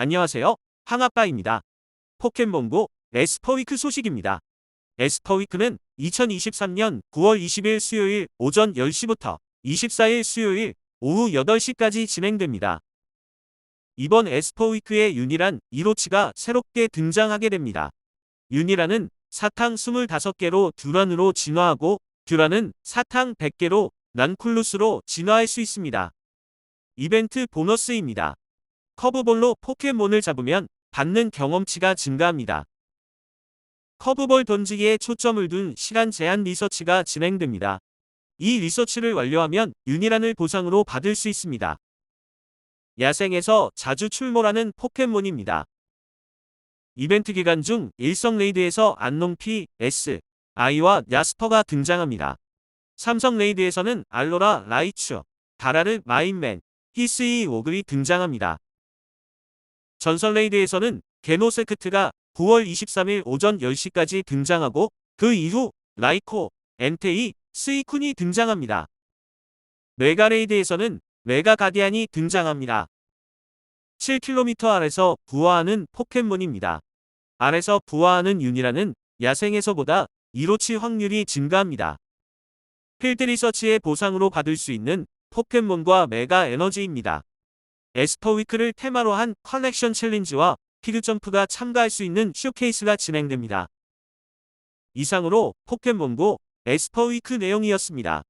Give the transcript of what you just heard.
안녕하세요. 항아빠입니다. 포켓몬고 에스퍼위크 소식입니다. 에스퍼위크는 2023년 9월 20일 수요일 오전 10시부터 24일 수요일 오후 8시까지 진행됩니다. 이번 에스퍼위크의 유니란 이로치가 새롭게 등장하게 됩니다. 유니란은 사탕 25개로 듀란으로 진화하고 듀란은 사탕 100개로 난쿨루스로 진화할 수 있습니다. 이벤트 보너스입니다. 커브볼로 포켓몬을 잡으면 받는 경험치가 증가합니다. 커브볼 던지기에 초점을 둔 시간 제한 리서치가 진행됩니다. 이 리서치를 완료하면 유니란을 보상으로 받을 수 있습니다. 야생에서 자주 출몰하는 포켓몬입니다. 이벤트 기간 중 일성 레이드에서 안농 P, S, I와 야스퍼가 등장합니다. 삼성 레이드에서는 알로라, 라이츄, 다라르, 마인맨, 히스이 오글이 등장합니다. 전설 레이드에서는 게노세크트가 9월 23일 오전 10시까지 등장하고 그 이후 라이코, 엔테이, 스이쿤이 등장합니다. 메가 레이드에서는 메가 가디안이 등장합니다. 7km 아래서 부화하는 포켓몬입니다. 아래서 부화하는 유니라는 야생에서보다 이로치 확률이 증가합니다. 필드 리서치의 보상으로 받을 수 있는 포켓몬과 메가 에너지입니다. 에스퍼위크를 테마로 한 컬렉션 챌린지와 피그점프가 참가할 수 있는 쇼케이스가 진행됩니다. 이상으로 포켓몬고 에스퍼 위크 내용이었습니다.